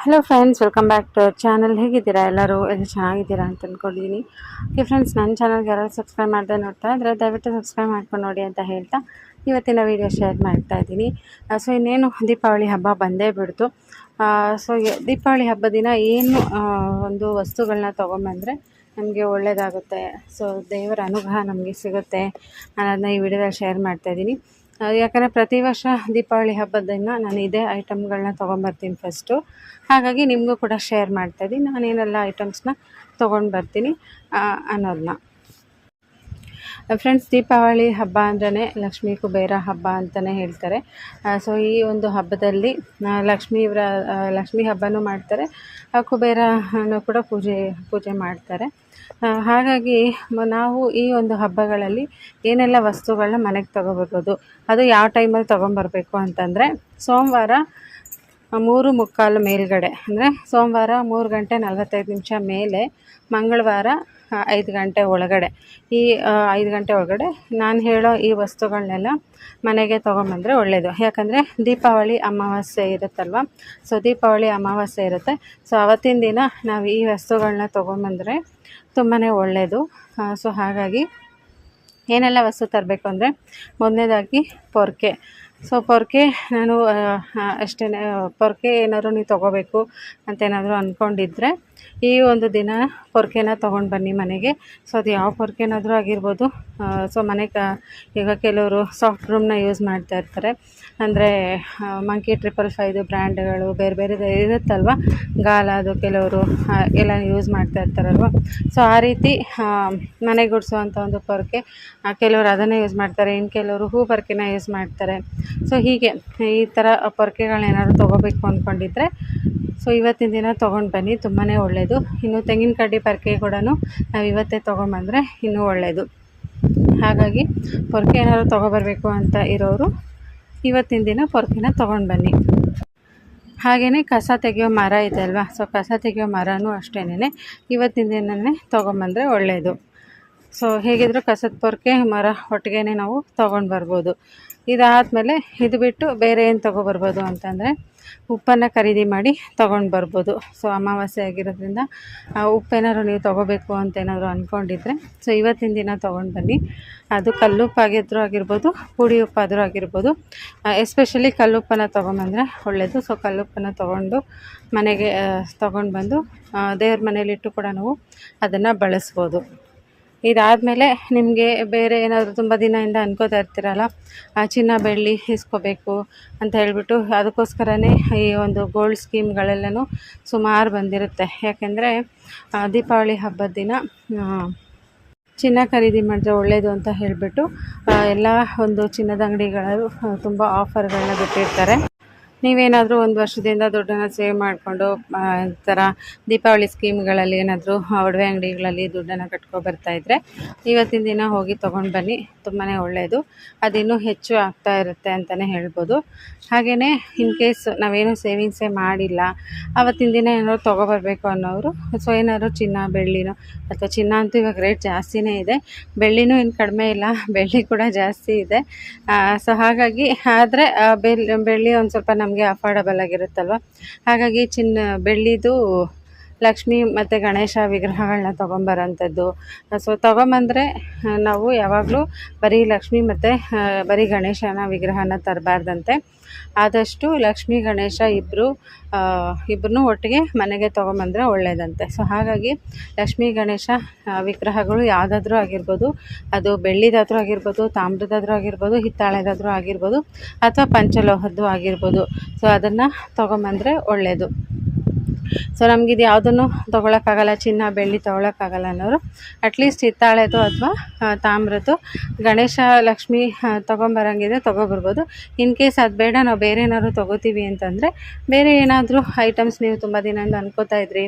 Hello friends welcome back to our channel ಹೇಗಿದ್ದೀರಾ ಎಲ್ಲರೂ? ಎಲ್ಲ ಚೆನ್ನಾಗಿದ್ದೀರಾ ಅಂತ ಅಂದ್ಕೊಂಡಿದ್ದೀನಿ ಓಕೆ ಫ್ರೆಂಡ್ಸ್ ನನ್ನ ಚಾನಲ್ಗೆ ಯಾರು ಸಬ್ಸ್ಕ್ರೈಬ್ ಮಾಡದೆ ನೋಡ್ತಾ ಇದ್ದರೆ ದಯವಿಟ್ಟು ಸಬ್ಸ್ಕ್ರೈಬ್ ಮಾಡ್ಕೊಂಡು ನೋಡಿ ಅಂತ ಹೇಳ್ತಾ ಇವತ್ತಿನ ವೀಡಿಯೋ ಶೇರ್ ಮಾಡ್ತಾ ಇದ್ದೀನಿ. ಸೊ ಇನ್ನೇನು ದೀಪಾವಳಿ ಹಬ್ಬ ಬಂದೇ ಬಿಡ್ತು. ಸೊ ದೀಪಾವಳಿ ಹಬ್ಬ ದಿನ ಏನು ಒಂದು ವಸ್ತುಗಳನ್ನ ತೊಗೊಂಬಂದರೆ ನಮಗೆ ಒಳ್ಳೆಯದಾಗುತ್ತೆ ಸೊ ದೇವರ ಅನುಗ್ರಹ ನಮಗೆ ಸಿಗುತ್ತೆ ಅನ್ನೋದನ್ನ ಈ ವಿಡಿಯೋದಲ್ಲಿ ಶೇರ್ ಮಾಡ್ತಾ ಇದ್ದೀನಿ. ಆ, ಯಾಕಂದರೆ ಪ್ರತಿ ವರ್ಷ ದೀಪಾವಳಿ ಹಬ್ಬದ ದಿನ ನಾನು ಇದೇ ಐಟಮ್ಗಳನ್ನ ತೊಗೊಂಬರ್ತೀನಿ ಫಸ್ಟು ಹಾಗಾಗಿ ನಿಮಗೂ ಕೂಡ ಶೇರ್ ಮಾಡ್ತಾ ಇದ್ದೀನಿ. ನಾನೇನೆಲ್ಲ ಐಟಮ್ಸನ್ನ ತೊಗೊಂಡು ಬರ್ತೀನಿ ಅನ್ನೋದನ್ನ ಫ್ರೆಂಡ್ಸ್ ದೀಪಾವಳಿ ಹಬ್ಬ ಅಂದ್ರೆ ಲಕ್ಷ್ಮೀ ಕುಬೇರ ಹಬ್ಬ ಅಂತಲೇ ಹೇಳ್ತಾರೆ. ಸೊ ಈ ಒಂದು ಹಬ್ಬದಲ್ಲಿ ಆ, ಲಕ್ಷ್ಮೀ ವ್ರ ಲಕ್ಷ್ಮೀ ಹಬ್ಬನೂ ಮಾಡ್ತಾರೆ. ಕುಬೇರನೂ ಕೂಡ ಪೂಜೆ ಪೂಜೆ ಮಾಡ್ತಾರೆ. ಹಾಗಾಗಿ ನಾವು ಈ ಒಂದು ಹಬ್ಬಗಳಲ್ಲಿ ಏನೆಲ್ಲ ವಸ್ತುಗಳನ್ನ ಮನೆಗೆ ತೊಗೊಬರ್ಬೋದು ಅದು ಯಾವ ಟೈಮಲ್ಲಿ ತೊಗೊಂಬರ್ಬೇಕು ಅಂತಂದರೆ ಸೋಮವಾರ ಮೂರು ಮುಕ್ಕಾಲು ಮೇಲ್ಗಡೆ ಅಂದರೆ ಸೋಮವಾರ ಮೂರು ಗಂಟೆ ನಲ್ವತ್ತೈದು ನಿಮಿಷ ಮೇಲೆ ಮಂಗಳವಾರ ಐದು ಗಂಟೆ ಒಳಗಡೆ. ಈ ಐದು ಗಂಟೆ ಒಳಗಡೆ ನಾನು ಹೇಳೋ ಈ ವಸ್ತುಗಳನ್ನೆಲ್ಲ ಮನೆಗೆ ತೊಗೊಂಬಂದರೆ ಒಳ್ಳೆಯದು ಯಾಕಂದರೆ ದೀಪಾವಳಿ ಅಮಾವಾಸ್ಯೆ ಇರುತ್ತಲ್ವ? ಸೊ ದೀಪಾವಳಿ ಅಮಾವಾಸ್ಯೆ ಇರುತ್ತೆ. ಸೊ ಅವತ್ತಿನ ದಿನ ನಾವು ಈ ವಸ್ತುಗಳನ್ನ ತೊಗೊಂಬಂದರೆ ತುಂಬಾ ಒಳ್ಳೆಯದು ಸೊ ಹಾಗಾಗಿ ಏನೆಲ್ಲ ವಸ್ತು ತರಬೇಕು ಅಂದರೆ ಮೊದಲನೇದಾಗಿ ಪೊರ್ಕೆ. ಸೊ ಪೊರ್ಕೆ ನಾನು ಅಷ್ಟೇ ಪೊರ್ಕೆ ಏನಾದ್ರು ನೀವು ತೊಗೋಬೇಕು ಅಂತ ಏನಾದರೂ ಅಂದ್ಕೊಂಡಿದ್ರೆ ಈ ಒಂದು ದಿನ ಪೊರ್ಕೆನ ತೊಗೊಂಡು ಬನ್ನಿ ಮನೆಗೆ. ಸೊ ಅದು ಯಾವ ಪೊರ್ಕೆನಾದರೂ ಆಗಿರ್ಬೋದು. ಸೊ ಮನೆ ಕ, ಈಗ ಕೆಲವರು ಸಾಫ್ಟ್ ರೂಮ್ನ ಯೂಸ್ ಮಾಡ್ತಾ ಇರ್ತಾರೆ. ಅಂದರೆ ಮಂಕಿ ಟ್ರಿಪಲ್ ಫೈದು ಬ್ರ್ಯಾಂಡ್ಗಳು ಬೇರೆ ಬೇರೆ ಇರುತ್ತಲ್ವ? ಗಾಲ ಅದು ಕೆಲವರು ಎಲ್ಲ ಯೂಸ್ ಮಾಡ್ತಾ ಇರ್ತಾರಲ್ವ? ಸೊ ಆ ರೀತಿ ಮನೆ ಗುಡಿಸುವಂಥ ಒಂದು ಪೊರ್ಕೆ ಕೆಲವರು ಅದನ್ನೇ ಯೂಸ್ ಮಾಡ್ತಾರೆ. ಇನ್ನು ಕೆಲವರು ಹೂ ಪೊರ್ಕೆನ ಯೂಸ್ ಮಾಡ್ತಾರೆ. ಸೊ ಹೀಗೆ ಈ ಥರ ಪೊರ್ಕೆಗಳನ್ನ ಏನಾದ್ರು ತೊಗೋಬೇಕು ಅಂದ್ಕೊಂಡಿದ್ರೆ ಸೊ ಇವತ್ತಿನ ದಿನ ತೊಗೊಂಡು ಬನ್ನಿ ತುಂಬಾ ಒಳ್ಳೆಯದು ಇನ್ನು ತೆಂಗಿನ ಕಡ್ಡಿ ಪೊರ್ಕೆ ಕೂಡ ನಾವು ಇವತ್ತೇ ತೊಗೊಂಬಂದರೆ ಇನ್ನೂ ಒಳ್ಳೆಯದು ಹಾಗಾಗಿ ಪೊರ್ಕೆ ಏನಾದ್ರು ತೊಗೊಬರಬೇಕು ಅಂತ ಇರೋರು ಇವತ್ತಿನ ದಿನ ಪೊರ್ಕೆನ ತೊಗೊಂಡು ಬನ್ನಿ. ಹಾಗೆಯೇ ಕಸ ತೆಗೆಯೋ ಮರ ಇದೆ ಅಲ್ವಾ? ಸೊ ಕಸ ತೆಗೆಯೋ ಮರನೂ ಅಷ್ಟೇನೆ ಇವತ್ತಿನ ದಿನವೇ ತೊಗೊಂಬಂದರೆ ಒಳ್ಳೆಯದು ಸೊ ಹೇಗಿದ್ದರೂ ಕಸದ ಪೊರ್ಕೆ ಮರ ಒಟ್ಟಿಗೆ ನಾವು ತೊಗೊಂಡು ಬರ್ಬೋದು. ಇದಾದಮೇಲೆ ಇದು ಬಿಟ್ಟು ಬೇರೆ ಏನು ತೊಗೊಬರ್ಬೋದು ಅಂತಂದರೆ ಉಪ್ಪನ್ನು ಖರೀದಿ ಮಾಡಿ ತೊಗೊಂಡು ಬರ್ಬೋದು ಸೊ ಅಮಾವಾಸ್ಯೆ ಆಗಿರೋದ್ರಿಂದ ಆ ಉಪ್ಪೇನಾದ್ರು ನೀವು ತೊಗೋಬೇಕು ಅಂತ ಏನಾದರೂ ಅಂದ್ಕೊಂಡಿದ್ರೆ ಸೊ ಇವತ್ತಿನ ದಿನ ತೊಗೊಂಡು ಬನ್ನಿ. ಅದು ಕಲ್ಲುಪ್ಪಾಗಿದ್ರೂ ಆಗಿರ್ಬೋದು ಪುಡಿ ಉಪ್ಪಾದರೂ ಆಗಿರ್ಬೋದು ಎಸ್ಪೆಷಲಿ ಕಲ್ಲುಪ್ಪನ್ನು ತೊಗೊಂಬಂದರೆ ಒಳ್ಳೆಯದು ಸೊ ಕಲ್ಲುಪ್ಪನ್ನು ತೊಗೊಂಡು ಮನೆಗೆ ತೊಗೊಂಡು ಬಂದು ದೇವ್ರ ಮನೇಲಿಟ್ಟು ಕೂಡ ನಾವು ಅದನ್ನು ಬಳಸ್ಬೋದು. ಇದಾದಮೇಲೆ ನಿಮಗೆ ಬೇರೆ ಏನಾದರೂ ತುಂಬ ದಿನದಿಂದ ಅನ್ಕೋತಾ ಇರ್ತೀರಲ್ಲ ಚಿನ್ನ ಬೆಳ್ಳಿ ಇಸ್ಕೋಬೇಕು ಅಂತ ಹೇಳಿಬಿಟ್ಟು ಅದಕ್ಕೋಸ್ಕರನೇ ಈ ಒಂದು ಗೋಲ್ಡ್ ಸ್ಕೀಮ್ಗಳೆಲ್ಲನೂ ಸುಮಾರು ಬಂದಿರುತ್ತೆ. ಯಾಕೆಂದರೆ ದೀಪಾವಳಿ ಹಬ್ಬದ ದಿನ ಚಿನ್ನ ಖರೀದಿ ಮಾಡಿದ್ರೆ ಒಳ್ಳೆಯದು ಅಂತ ಹೇಳಿಬಿಟ್ಟು ಎಲ್ಲ ಒಂದು ಚಿನ್ನದ ಅಂಗಡಿಗಳು ತುಂಬ ಆಫರ್ಗಳನ್ನ ಬಿಟ್ಟಿರ್ತಾರೆ. ನೀವೇನಾದರೂ ಒಂದು ವರ್ಷದಿಂದ ದುಡ್ಡನ್ನು ಸೇವ್ ಮಾಡಿಕೊಂಡು ಥರ ದೀಪಾವಳಿ ಸ್ಕೀಮ್ಗಳಲ್ಲಿ ಏನಾದರೂ ಒಡವೆ ಅಂಗಡಿಗಳಲ್ಲಿ ದುಡ್ಡನ್ನು ಕಟ್ಕೊ ಇದ್ದರೆ ಇವತ್ತಿನ ದಿನ ಹೋಗಿ ತೊಗೊಂಡು ಬನ್ನಿ. ತುಂಬಾ ಒಳ್ಳೆಯದು ಅದಿನ್ನೂ ಹೆಚ್ಚು ಆಗ್ತಾ ಇರುತ್ತೆ ಅಂತಲೇ ಹೇಳ್ಬೋದು. ಹಾಗೆಯೇ ಇನ್ ಕೇಸ್ ನಾವೇನು ಸೇವಿಂಗ್ಸೇ ಮಾಡಿಲ್ಲ ಆವತ್ತಿನ ದಿನ ಏನಾದ್ರು ತೊಗೊಬರ್ಬೇಕು ಅನ್ನೋರು ಸೊ ಏನಾದ್ರು ಚಿನ್ನ, ಬೆಳ್ಳಿನೋ, ಅಥವಾ ಚಿನ್ನ ಅಂತೂ ಇವಾಗ ರೇಟ್ ಜಾಸ್ತಿನೇ ಇದೆ. ಬೆಳ್ಳಿನೂ ಇನ್ನು ಕಡಿಮೆ ಇಲ್ಲ, ಬೆಳ್ಳಿ ಕೂಡ ಜಾಸ್ತಿ ಇದೆ. ಸೊ ಹಾಗಾಗಿ, ಆದರೆ ಬೆಳ್ಳಿ ಬೆಳ್ಳಿ ಒಂದು ಸ್ವಲ್ಪ ನಮಗೆ ಅಫೋರ್ಡಬಲ್ ಆಗಿರುತ್ತಲ್ವ? ಹಾಗಾಗಿ ಚಿನ್ನ ಬೆಳ್ಳಿದು ಲಕ್ಷ್ಮಿ ಮತ್ತು ಗಣೇಶ ವಿಗ್ರಹಗಳನ್ನ ತೊಗೊಂಬರೋಂಥದ್ದು. ಸೊ ತೊಗೊಂಬಂದರೆ, ನಾವು ಯಾವಾಗಲೂ ಬರೀ ಲಕ್ಷ್ಮಿ ಮತ್ತು ಬರೀ ಗಣೇಶನ ವಿಗ್ರಹನ ತರಬಾರ್ದಂತೆ. ಆದಷ್ಟು ಲಕ್ಷ್ಮಿ, ಗಣೇಶ ಇಬ್ಬರು ಇಬ್ಬರನ್ನೂ ಒಟ್ಟಿಗೆ ಮನೆಗೆ ತೊಗೊಂಬಂದರೆ ಒಳ್ಳೆಯದಂತೆ ಸೊ ಹಾಗಾಗಿ ಲಕ್ಷ್ಮಿ, ಗಣೇಶ ವಿಗ್ರಹಗಳು ಯಾವುದಾದ್ರೂ ಆಗಿರ್ಬೋದು, ಅದು ಬೆಳ್ಳಿದಾದ್ರೂ ಆಗಿರ್ಬೋದು, ತಾಮ್ರದಾದರೂ ಆಗಿರ್ಬೋದು, ಹಿತ್ತಾಳೆದಾದ್ರೂ ಆಗಿರ್ಬೋದು, ಅಥವಾ ಪಂಚಲೋಹದ್ದು ಆಗಿರ್ಬೋದು. ಸೊ ಅದನ್ನು ತೊಗೊಂಬಂದರೆ ಒಳ್ಳೆಯದು ಸೊ ನಮಗಿದು ಯಾವುದನ್ನು ತೊಗೊಳಕ್ಕಾಗಲ್ಲ, ಚಿನ್ನ, ಬೆಳ್ಳಿ ತೊಗೊಳಕ್ಕಾಗಲ್ಲ ಅನ್ನೋರು ಅಟ್ಲೀಸ್ಟ್ ಹಿತ್ತಾಳೆದು ಅಥವಾ ತಾಮ್ರದ್ದು, ಗಣೇಶ, ಲಕ್ಷ್ಮಿ ತೊಗೊಂಬರಂಗಿದೆ, ತೊಗೊಬರ್ಬೋದು. ಇನ್ ಕೇಸ್ ಅದು ಬೇಡ, ನಾವು ಬೇರೆ ಏನಾದ್ರು ತೊಗೋತೀವಿ ಅಂತಂದರೆ, ಬೇರೆ ಏನಾದರೂ ಐಟಮ್ಸ್ ನೀವು ತುಂಬ ದಿನದಿಂದ ಅನ್ಕೋತಾ ಇದ್ರಿ,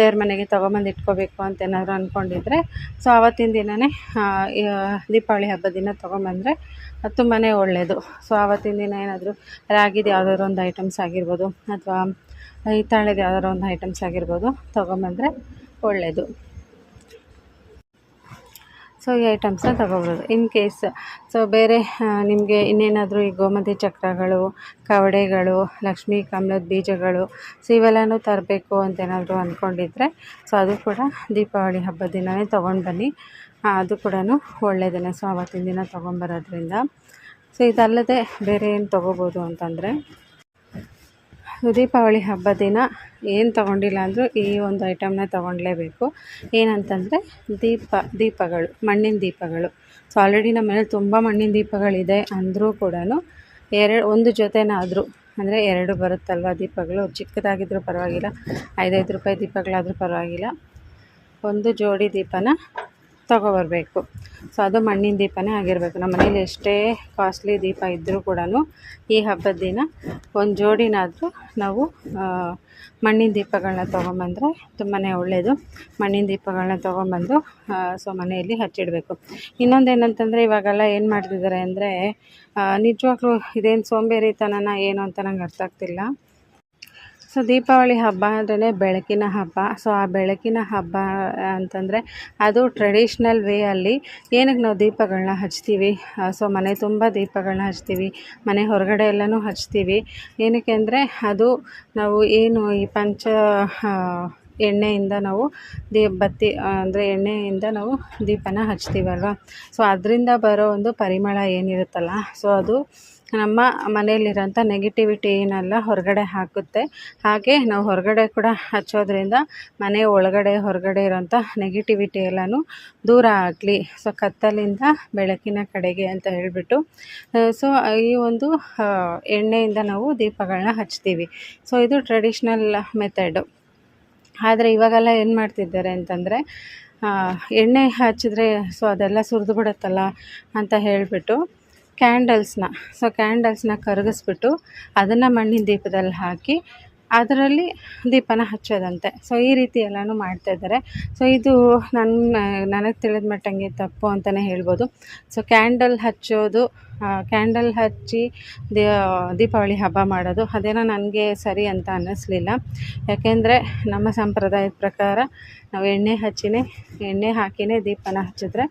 ದೇವ್ರ ಮನೆಗೆ ತೊಗೊಂಬಂದು ಇಟ್ಕೋಬೇಕು ಅಂತ ಏನಾದರೂ ಅಂದ್ಕೊಂಡಿದ್ರೆ ಸೊ ಆವತ್ತಿನ ದಿನವೇ ದೀಪಾವಳಿ ಹಬ್ಬದ ದಿನ ತೊಗೊಂಬಂದರೆ ತುಂಬಾ ಒಳ್ಳೆಯದು ಸೊ ಆವತ್ತಿನ ದಿನ ಏನಾದರೂ ರಾಗಿದು ಯಾವುದಾದ್ರು ಒಂದು ಐಟಮ್ಸ್ ಆಗಿರ್ಬೋದು, ಅಥವಾ ಹಿತ್ತಾಳೆದು ಯಾವ್ದಾದ್ರು ಒಂದು ಐಟಮ್ಸ್ ಆಗಿರ್ಬೋದು, ತೊಗೊಂಬಂದರೆ ಒಳ್ಳೆಯದು ಸೊ ಈ ಐಟಮ್ಸ್ನ ತೊಗೊಬೋದು. ಇನ್ ಕೇಸ್ ಸೊ ಬೇರೆ ನಿಮಗೆ ಇನ್ನೇನಾದರೂ ಈ ಗೋಮತಿ ಚಕ್ರಗಳು, ಕವಡೆಗಳು, ಲಕ್ಷ್ಮೀ ಕಮಲದ ಬೀಜಗಳು ಸೊ ಇವೆಲ್ಲನೂ ತರಬೇಕು ಅಂತ ಏನಾದರೂ ಅಂದ್ಕೊಂಡಿದ್ರೆ ಸೊ ಅದು ಕೂಡ ದೀಪಾವಳಿ ಹಬ್ಬದ ದಿನವೇ ತೊಗೊಂಡು ಬನ್ನಿ. ಅದು ಕೂಡ ಒಳ್ಳೆಯದೇ ಸೊ ಆವತ್ತಿನ ದಿನ ತೊಗೊಂಬರೋದ್ರಿಂದ. ಸೊ ಇದಲ್ಲದೆ ಬೇರೆ ಏನು ತೊಗೋಬೋದು ಅಂತಂದರೆ ದೀಪಾವಳಿ ಹಬ್ಬ ದಿನ ಏನು ತೊಗೊಂಡಿಲ್ಲ ಅಂದರೂ ಈ ಒಂದು ಐಟಮ್ನ ತೊಗೊಳ್ಲೇಬೇಕು ಏನಂತಂದರೆ ದೀಪ, ದೀಪಗಳು, ಮಣ್ಣಿನ ದೀಪಗಳು. ಸೊ ಆಲ್ರೆಡಿ ನಮ್ಮ ಮನೇಲಿ ತುಂಬ ಮಣ್ಣಿನ ದೀಪಗಳಿದೆ ಅಂದರೂ ಕೂಡ ಎರಡು, ಒಂದು ಜೊತೆನಾದರೂ, ಅಂದರೆ ಎರಡು ಬರುತ್ತಲ್ವ ದೀಪಗಳು? ಚಿಕ್ಕದಾಗಿದ್ದರೂ ಪರವಾಗಿಲ್ಲ, ಐದೈದು ರೂಪಾಯಿ ದೀಪಗಳಾದರೂ ಪರವಾಗಿಲ್ಲ. ಒಂದು ಜೋಡಿ ದೀಪನ ತೊಗೊಬರ್ಬೇಕು. ಸೊ ಅದು ಮಣ್ಣಿನ ದೀಪನೇ ಆಗಿರಬೇಕು. ನಮ್ಮ ಮನೇಲಿ ಎಷ್ಟೇ ಕಾಸ್ಟ್ಲಿ ದೀಪ ಇದ್ದರೂ ಕೂಡ ಈ ಹಬ್ಬದ ದಿನ ಒಂದು ಜೋಡಿನಾದರೂ ನಾವು ಮಣ್ಣಿನ ದೀಪಗಳನ್ನ ತೊಗೊಂಬಂದರೆ ತುಂಬಾ ಒಳ್ಳೆಯದು ಮಣ್ಣಿನ ದೀಪಗಳನ್ನ ತೊಗೊಂಬಂದು ಸೊ ಮನೆಯಲ್ಲಿ ಹಚ್ಚಿಡಬೇಕು. ಇನ್ನೊಂದು ಏನಂತಂದರೆ ಇವಾಗೆಲ್ಲ ಏನು ಮಾಡ್ತಿದ್ದಾರೆ ಅಂದರೆ ನಿಜವಾಗ್ಲೂ ಇದೇನು ಸೋಂಬೇರಿತನನ ಏನು ಅಂತ ನಂಗೆ ಅರ್ಥ ಆಗ್ತಿಲ್ಲ. ಸೊ ದೀಪಾವಳಿ ಹಬ್ಬ ಅಂದ್ರೇ ಬೆಳಕಿನ ಹಬ್ಬ. ಸೊ ಆ ಬೆಳಕಿನ ಹಬ್ಬ ಅಂತಂದರೆ ಅದು ಟ್ರೆಡಿಷ್ನಲ್ ವೇ ಅಲ್ಲಿ ಏನಕ್ಕೆ ನಾವು ದೀಪಗಳನ್ನ ಹಚ್ತೀವಿ? ಸೊ ಮನೆ ತುಂಬ ದೀಪಗಳನ್ನ ಹಚ್ತೀವಿ. ಮನೆ ಹೊರಗಡೆ ಎಲ್ಲನೂ ಹಚ್ತೀವಿ. ಏನಕ್ಕೆ ಅಂದರೆ ಅದು ನಾವು ಏನು ಈ ಪಂಚ ಎಣ್ಣೆಯಿಂದ ನಾವು ದೀ, ಬತ್ತಿ ಅಂದರೆ ಎಣ್ಣೆಯಿಂದ ನಾವು ದೀಪನ ಹಚ್ತೀವಲ್ವ? ಸೊ ಅದರಿಂದ ಬರೋ ಒಂದು ಪರಿಮಳ ಏನಿರುತ್ತಲ್ಲ ಸೊ ಅದು ನಮ್ಮ ಮನೆಯಲ್ಲಿರೋಂಥ ನೆಗೆಟಿವಿಟಿನೆಲ್ಲ ಹೊರಗಡೆ ಹಾಕುತ್ತೆ. ಹಾಗೆ ನಾವು ಹೊರಗಡೆ ಕೂಡ ಹಚ್ಚೋದ್ರಿಂದ ಮನೆ ಒಳಗಡೆ ಹೊರಗಡೆ ಇರೋಂಥ ನೆಗೆಟಿವಿಟಿ ಎಲ್ಲನೂ ದೂರ ಆಗಲಿ. ಸೊ ಕತ್ತಲಿಂದ ಬೆಳಕಿನ ಕಡೆಗೆ ಅಂತ ಹೇಳಿಬಿಟ್ಟು ಸೊ ಈ ಒಂದು ಎಣ್ಣೆಯಿಂದ ನಾವು ದೀಪಗಳನ್ನ ಹಚ್ತೀವಿ. ಸೊ ಇದು ಟ್ರೆಡಿಷ್ನಲ್ ಮೆಥಡು ಆದರೆ ಇವಾಗೆಲ್ಲ ಏನು ಮಾಡ್ತಿದ್ದಾರೆ ಅಂತಂದರೆ ಎಣ್ಣೆ ಹಚ್ಚಿದ್ರೆ ಸೊ ಅದೆಲ್ಲ ಸುರಿದು ಬಿಡುತ್ತಲ್ಲ ಅಂತ ಹೇಳಿಬಿಟ್ಟು ಕ್ಯಾಂಡಲ್ಸ್ನ ಸೊ ಕ್ಯಾಂಡಲ್ಸ್ನ ಕರಗಿಸ್ಬಿಟ್ಟು ಅದನ್ನು ಮಣ್ಣಿನ ದೀಪದಲ್ಲಿ ಹಾಕಿ ಅದರಲ್ಲಿ ದೀಪನ ಹಚ್ಚೋದಂತೆ. ಸೊ ಈ ರೀತಿ ಎಲ್ಲನೂ ಮಾಡ್ತಾಯಿದ್ದಾರೆ ಸೊ ಇದು ನನ್ನ ನನಗೆ ತಿಳಿದ ಮಟ್ಟಂಗೆ ತಪ್ಪು ಅಂತಲೇ ಹೇಳ್ಬೋದು. ಸೊ ಕ್ಯಾಂಡಲ್ ಹಚ್ಚೋದು ಕ್ಯಾಂಡಲ್ ಹಚ್ಚಿ ದೀಪಾವಳಿ ಹಬ್ಬ ಮಾಡೋದು, ಅದೇನೋ ನನಗೆ ಸರಿ ಅಂತ ಅನ್ನಿಸ್ಲಿಲ್ಲ. ಯಾಕೆಂದರೆ ನಮ್ಮ ಸಂಪ್ರದಾಯದ ಪ್ರಕಾರ ನಾವು ಎಣ್ಣೆ ಹಚ್ಚಿನೇ, ಎಣ್ಣೆ ಹಾಕಿನೇ ದೀಪನ ಹಚ್ಚಿದ್ರೆ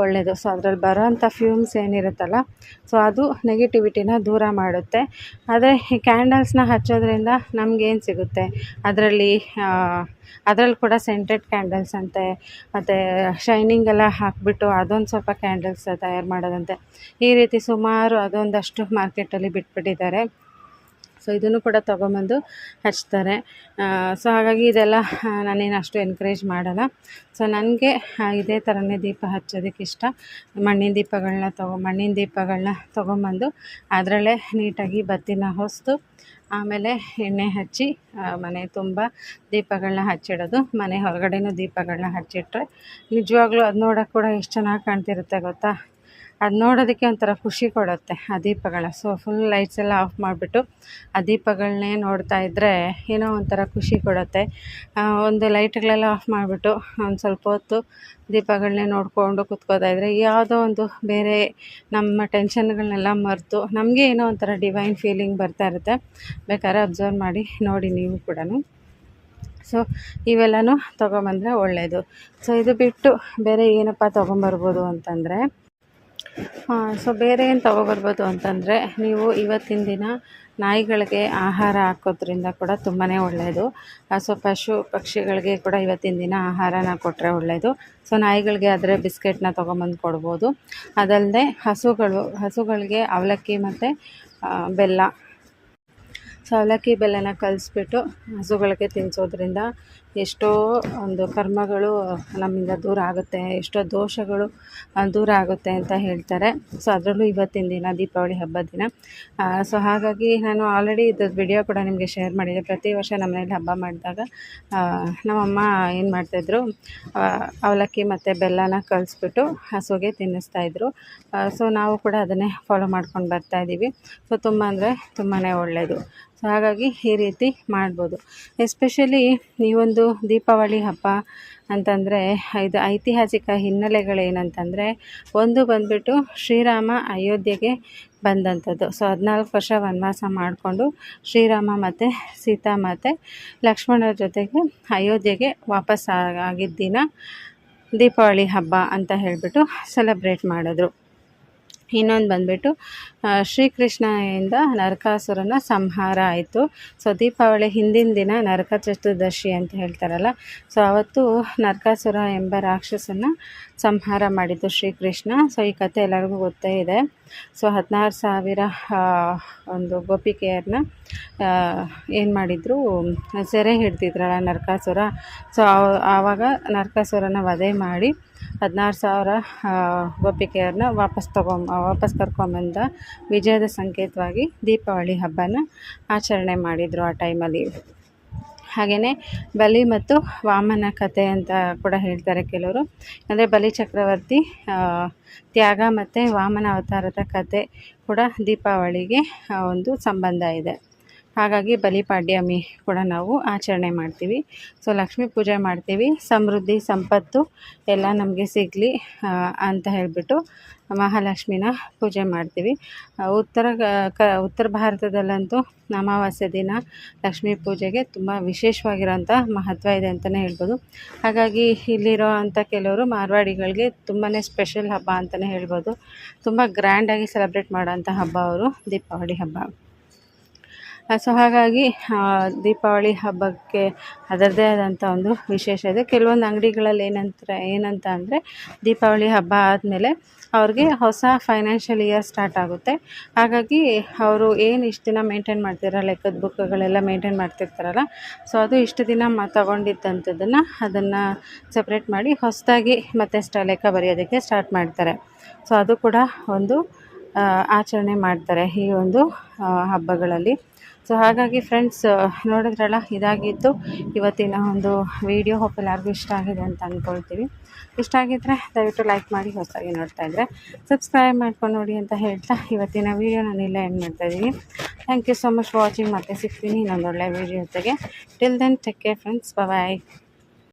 ಒಳ್ಳೆಯದು ಸೊ ಅದ್ರಲ್ಲಿ ಬರೋವಂಥ ಫ್ಯೂಮ್ಸ್ ಏನಿರುತ್ತಲ್ಲ ಸೊ ಅದು ನೆಗೆಟಿವಿಟಿನ ದೂರ ಮಾಡುತ್ತೆ. ಆದರೆ ಈ ಕ್ಯಾಂಡಲ್ಸ್ನ ಹಚ್ಚೋದ್ರಿಂದ ನಮಗೇನು ಸಿಗುತ್ತೆ? ಅದರಲ್ಲಿ ಅದರಲ್ಲಿ ಕೂಡ ಸೆಂಟೆಡ್ ಕ್ಯಾಂಡಲ್ಸ್ ಅಂತೆ, ಮತ್ತು ಶೈನಿಂಗ್ ಎಲ್ಲ ಹಾಕಿಬಿಟ್ಟು ಅದೊಂದು ಸ್ವಲ್ಪ ಕ್ಯಾಂಡಲ್ಸ್ ತಯಾರು ಮಾಡೋದಂತೆ. ಈ ರೀತಿ ಸುಮಾರು ಅದೊಂದಷ್ಟು ಮಾರ್ಕೆಟಲ್ಲಿ ಬಿಟ್ಬಿಟ್ಟಿದ್ದಾರೆ. ಸೊ ಇದನ್ನು ಕೂಡ ತೊಗೊಂಬಂದು ಹಚ್ತಾರೆ. ಸೊ ಹಾಗಾಗಿ ಇದೆಲ್ಲ ನಾನೇನು ಅಷ್ಟು ಎನ್ಕರೇಜ್ ಮಾಡಲ್ಲ. ಸೊ ನನಗೆ ಇದೇ ಥರನೇ ದೀಪ ಹಚ್ಚೋದಕ್ಕೆ ಇಷ್ಟ ಮಣ್ಣಿನ ದೀಪಗಳನ್ನ ತಗೊ, ಮಣ್ಣಿನ ದೀಪಗಳನ್ನ ತೊಗೊಂಬಂದು ಅದರಲ್ಲೇ ನೀಟಾಗಿ ಬತ್ತಿನ ಹೊಸ್ತು ಆಮೇಲೆ ಎಣ್ಣೆ ಹಚ್ಚಿ ಮನೆ ತುಂಬ ದೀಪಗಳನ್ನ ಹಚ್ಚಿಡೋದು. ಮನೆ ಹೊರಗಡೆನೂ ದೀಪಗಳನ್ನ ಹಚ್ಚಿಟ್ರೆ ನಿಜವಾಗ್ಲೂ ಅದು ನೋಡೋಕೆ ಕೂಡ ಎಷ್ಟು ಚೆನ್ನಾಗಿ ಕಾಣ್ತಿರುತ್ತೆ ಗೊತ್ತಾ? ಅದು ನೋಡೋದಕ್ಕೆ ಒಂಥರ ಖುಷಿ ಕೊಡುತ್ತೆ ಆ ದೀಪಗಳ. ಸೊ ಫುಲ್ ಲೈಟ್ಸ್ ಎಲ್ಲ ಆಫ್ ಮಾಡಿಬಿಟ್ಟು ಆ ದೀಪಗಳನ್ನೇ ನೋಡ್ತಾ ಇದ್ದರೆ ಏನೋ ಒಂಥರ ಖುಷಿ ಕೊಡುತ್ತೆ. ಒಂದು ಲೈಟ್ಗಳೆಲ್ಲ ಆಫ್ ಮಾಡಿಬಿಟ್ಟು ಒಂದು ಸ್ವಲ್ಪ ಹೊತ್ತು ದೀಪಗಳನ್ನೇ ನೋಡಿಕೊಂಡು ಕುತ್ಕೋತಾ ಇದ್ದರೆ ಯಾವುದೋ ಒಂದು ಬೇರೆ ನಮ್ಮ ಟೆನ್ಷನ್ಗಳನ್ನೆಲ್ಲ ಮರೆತು ನಮಗೆ ಏನೋ ಒಂಥರ ಡಿವೈನ್ ಫೀಲಿಂಗ್ ಬರ್ತಾ ಇರುತ್ತೆ. ಬೇಕಾದ್ರೆ ಅಬ್ಸರ್ವ್ ಮಾಡಿ ನೋಡಿ ನೀವು ಕೂಡ ಸೊ ಇವೆಲ್ಲನೂ ತೊಗೊಂಬಂದರೆ ಒಳ್ಳೆಯದು ಸೊ ಇದು ಬಿಟ್ಟು ಬೇರೆ ಏನಪ್ಪ ತೊಗೊಂಬರ್ಬೋದು ಅಂತಂದರೆ ಸೊ ಬೇರೆ ಏನು ತಗೊಬರ್ಬೋದು ಅಂತಂದರೆ ನೀವು ಇವತ್ತಿನ ದಿನ ನಾಯಿಗಳಿಗೆ ಆಹಾರ ಹಾಕೋದ್ರಿಂದ ಕೂಡ ತುಂಬಾ ಒಳ್ಳೆಯದು ಸೊ ಪಶು ಪಕ್ಷಿಗಳಿಗೆ ಕೂಡ ಇವತ್ತಿನ ದಿನ ಆಹಾರನ ಕೊಟ್ಟರೆ ಒಳ್ಳೆಯದು ಸೊ ನಾಯಿಗಳಿಗೆ ಆದರೆ ಬಿಸ್ಕೆಟ್ನ ತೊಗೊಂಬಂದು ಕೊಡ್ಬೋದು. ಅದಲ್ಲದೆ ಹಸುಗಳು, ಹಸುಗಳಿಗೆ ಅವಲಕ್ಕಿ ಮತ್ತು ಬೆಲ್ಲ. ಸೊ ಅವಲಕ್ಕಿ ಬೆಲ್ಲನ ಕಲಿಸ್ಬಿಟ್ಟು ಹಸುಗಳಿಗೆ ತಿನ್ನಿಸೋದ್ರಿಂದ ಎಷ್ಟೋ ಒಂದು ಕರ್ಮಗಳು ನಮ್ಮಿಂದ ದೂರ ಆಗುತ್ತೆ, ಎಷ್ಟೋ ದೋಷಗಳು ದೂರ ಆಗುತ್ತೆ ಅಂತ ಹೇಳ್ತಾರೆ. ಸೊ ಅದರಲ್ಲೂ ಇವತ್ತಿನ ದಿನ, ದೀಪಾವಳಿ ಹಬ್ಬದ ದಿನ. ಸೊ ಹಾಗಾಗಿ ನಾನು ಆಲ್ರೆಡಿ ಇದ್ರದ್ದು ವಿಡಿಯೋ ಕೂಡ ನಿಮಗೆ ಶೇರ್ ಮಾಡಿದೆ. ಪ್ರತಿ ವರ್ಷ ನಮ್ಮ ಮನೇಲಿ ಹಬ್ಬ ಮಾಡಿದಾಗ ನಮ್ಮಮ್ಮ ಏನು ಮಾಡ್ತಾಯಿದ್ರು ಅವಲಕ್ಕಿ ಮತ್ತು ಬೆಲ್ಲನ ಕಲಿಸ್ಬಿಟ್ಟು ಹಸುಗೆ ತಿನ್ನಿಸ್ತಾಯಿದ್ರು ಸೊ ನಾವು ಕೂಡ ಅದನ್ನೇ ಫಾಲೋ ಮಾಡ್ಕೊಂಡು ಬರ್ತಾಯಿದ್ದೀವಿ ಸೊ ತುಂಬ ಅಂದರೆ ತುಂಬಾ ಒಳ್ಳೆಯದು ಸೊ ಹಾಗಾಗಿ ಈ ರೀತಿ ಮಾಡ್ಬೋದು. ಎಸ್ಪೆಷಲಿ ಈ ಒಂದು ದೀಪಾವಳಿ ಹಬ್ಬ ಅಂತಂದರೆ, ಇದು ಐತಿಹಾಸಿಕ ಹಿನ್ನೆಲೆಗಳೇನಂತಂದರೆ, ಒಂದು ಬಂದುಬಿಟ್ಟು ಶ್ರೀರಾಮ ಅಯೋಧ್ಯೆಗೆ ಬಂದಂಥದ್ದು. ಸೊ, ಹದಿನಾಲ್ಕು ವರ್ಷ ವನವಾಸ ಮಾಡಿಕೊಂಡು ಶ್ರೀರಾಮ ಮತ್ತು ಸೀತಾ ಮತ್ತು ಲಕ್ಷ್ಮಣರ ಜೊತೆಗೆ ಅಯೋಧ್ಯೆಗೆ ವಾಪಸ್ ಆಗಿದ್ದ ದಿನ ದೀಪಾವಳಿ ಹಬ್ಬ ಅಂತ ಹೇಳಿಬಿಟ್ಟು ಸೆಲೆಬ್ರೇಟ್ ಮಾಡಿದ್ರು. ಇನ್ನೊಂದು ಬಂದುಬಿಟ್ಟು ಶ್ರೀಕೃಷ್ಣನಿಂದ ನರಕಾಸುರನ ಸಂಹಾರ ಆಯಿತು. ಸೊ ದೀಪಾವಳಿ ಹಿಂದಿನ ದಿನ ನರಕ ಚತುರ್ದಶಿ ಅಂತ ಹೇಳ್ತಾರಲ್ಲ ಸೊ ಅವತ್ತು ನರಕಾಸುರ ಎಂಬ ರಾಕ್ಷಸನ ಸಂಹಾರ ಮಾಡಿದ್ದು ಶ್ರೀಕೃಷ್ಣ. ಸೊ ಈ ಕಥೆ ಎಲ್ಲರಿಗೂ ಗೊತ್ತೇ ಇದೆ. ಸೊ ಹದಿನಾರು ಸಾವಿರ ಒಂದು ಗೋಪಿಕೆಯರನ್ನ ಏನು ಮಾಡಿದರು, ಸೆರೆ ಹಿಡ್ದಿದ್ರಲ್ಲ ನರಕಾಸುರ. ಸೊ ಆವಾಗ ನರಕಾಸುರನ ವಧೆ ಮಾಡಿ ಹದಿನಾರು ಸಾವಿರ ಗೋಪಿಕೆಯರನ್ನ ವಾಪಸ್ ತಗೊಂಬ ವಾಪಸ್ ಕರ್ಕೊಂಬಂದ ವಿಜಯದ ಸಂಕೇತವಾಗಿ ದೀಪಾವಳಿ ಹಬ್ಬನ ಆಚರಣೆ ಮಾಡಿದರು ಆ ಟೈಮಲ್ಲಿ. ಹಾಗೆಯೇ ಬಲಿ ಮತ್ತು ವಾಮನ ಕಥೆ ಅಂತ ಕೂಡ ಹೇಳ್ತಾರೆ ಕೆಲವರು. ಅಂದರೆ ಬಲಿ ಚಕ್ರವರ್ತಿ ತ್ಯಾಗ ಮತ್ತು ವಾಮನ ಅವತಾರದ ಕಥೆ ಕೂಡ ದೀಪಾವಳಿಗೆ ಒಂದು ಸಂಬಂಧ ಇದೆ. ಹಾಗಾಗಿ ಬಲಿಪಾಡ್ಯಮಿ ಕೂಡ ನಾವು ಆಚರಣೆ ಮಾಡ್ತೀವಿ. ಸೊ ಲಕ್ಷ್ಮೀ ಪೂಜೆ ಮಾಡ್ತೀವಿ. ಸಮೃದ್ಧಿ, ಸಂಪತ್ತು ಎಲ್ಲ ನಮಗೆ ಸಿಗಲಿ ಅಂತ ಹೇಳಿಬಿಟ್ಟು ಮಹಾಲಕ್ಷ್ಮಿನ ಪೂಜೆ ಮಾಡ್ತೀವಿ. ಉತ್ತರ ಕ- ಉತ್ತರ ಭಾರತದಲ್ಲಂತೂ ಅಮಾವಾಸ್ಯ ದಿನ ಲಕ್ಷ್ಮೀ ಪೂಜೆಗೆ ತುಂಬ ವಿಶೇಷವಾಗಿರೋಂಥ ಮಹತ್ವ ಇದೆ ಅಂತಲೇ ಹೇಳ್ಬೋದು. ಹಾಗಾಗಿ ಇಲ್ಲಿರೋ ಅಂಥ ಕೆಲವರು ಮಾರ್ವಾಡಿಗಳಿಗೆ ತುಂಬಾ ಸ್ಪೆಷಲ್ ಹಬ್ಬ ಅಂತಲೇ ಹೇಳ್ಬೋದು. ತುಂಬ ಗ್ರ್ಯಾಂಡಾಗಿ ಸೆಲೆಬ್ರೇಟ್ ಮಾಡೋಂಥ ಹಬ್ಬ ಅವರು ದೀಪಾವಳಿ ಹಬ್ಬ. ಸೊ ಹಾಗಾಗಿ ದೀಪಾವಳಿ ಹಬ್ಬಕ್ಕೆ ಅದರದ್ದೇ ಆದಂಥ ಒಂದು ವಿಶೇಷ ಇದೆ. ಕೆಲವೊಂದು ಅಂಗಡಿಗಳಲ್ಲಿ ಏನಂತ ಏನಂತ ಅಂದರೆ ದೀಪಾವಳಿ ಹಬ್ಬ ಆದಮೇಲೆ ಅವ್ರಿಗೆ ಹೊಸ ಫೈನಾನ್ಷಿಯಲ್ ಇಯರ್ ಸ್ಟಾರ್ಟ್ ಆಗುತ್ತೆ. ಹಾಗಾಗಿ ಅವರು ಏನು ಇಷ್ಟು ದಿನ ಮೇಂಟೈನ್ ಮಾಡ್ತಿರೋ ಲೆಕ್ಕದ ಬುಕ್ಗಳೆಲ್ಲ ಮೇಂಟೈನ್ ಮಾಡ್ತಿರ್ತಾರಲ್ಲ ಸೊ ಅದು ಇಷ್ಟು ದಿನ ಮ, ತಗೊಂಡಿದ್ದಂಥದ್ದನ್ನು ಅದನ್ನು ಸಪ್ರೇಟ್ ಮಾಡಿ ಹೊಸದಾಗಿ ಮತ್ತೆ ಸ್ಟ ಲೆಕ್ಕ ಬರೆಯೋದಕ್ಕೆ ಸ್ಟಾರ್ಟ್ ಮಾಡ್ತಾರೆ. ಸೊ ಅದು ಕೂಡ ಒಂದು ಆಚರಣೆ ಮಾಡ್ತಾರೆ ಈ ಒಂದು ಹಬ್ಬಗಳಲ್ಲಿ. ಸೊ ಹಾಗಾಗಿ ಫ್ರೆಂಡ್ಸ್ ನೋಡಿದ್ರಲ್ಲ ಇದಾಗಿತ್ತು ಇವತ್ತಿನ ಒಂದು ವಿಡಿಯೋ ಹೋಪ್ ಎಲ್ಲರಿಗೂ ಇಷ್ಟ ಆಗಿದೆ ಅಂತ ಅಂದ್ಕೊಳ್ತೀವಿ ಇಷ್ಟ ಆಗಿದ್ದರೆ ದಯವಿಟ್ಟು ಲೈಕ್ ಮಾಡಿ, ಹೊಸದಾಗಿ ನೋಡ್ತಾ ಇದ್ದರೆ ಸಬ್ಸ್ಕ್ರೈಬ್ ಮಾಡ್ಕೊಂಡು ನೋಡಿ ಅಂತ ಹೇಳ್ತಾ ಇವತ್ತಿನ ವೀಡಿಯೋ ನಾನು ಇಲ್ಲೇ ಎಂಡ್ ಮಾಡ್ತಾಯಿದ್ದೀನಿ thank you so much watching ಮತ್ತೆ ಸಿಗ್ತೀನಿ ಇನ್ನೊಂದು ಒಳ್ಳೆ ವೀಡಿಯೋ ಜೊತೆಗೆ. Till then take care friends bye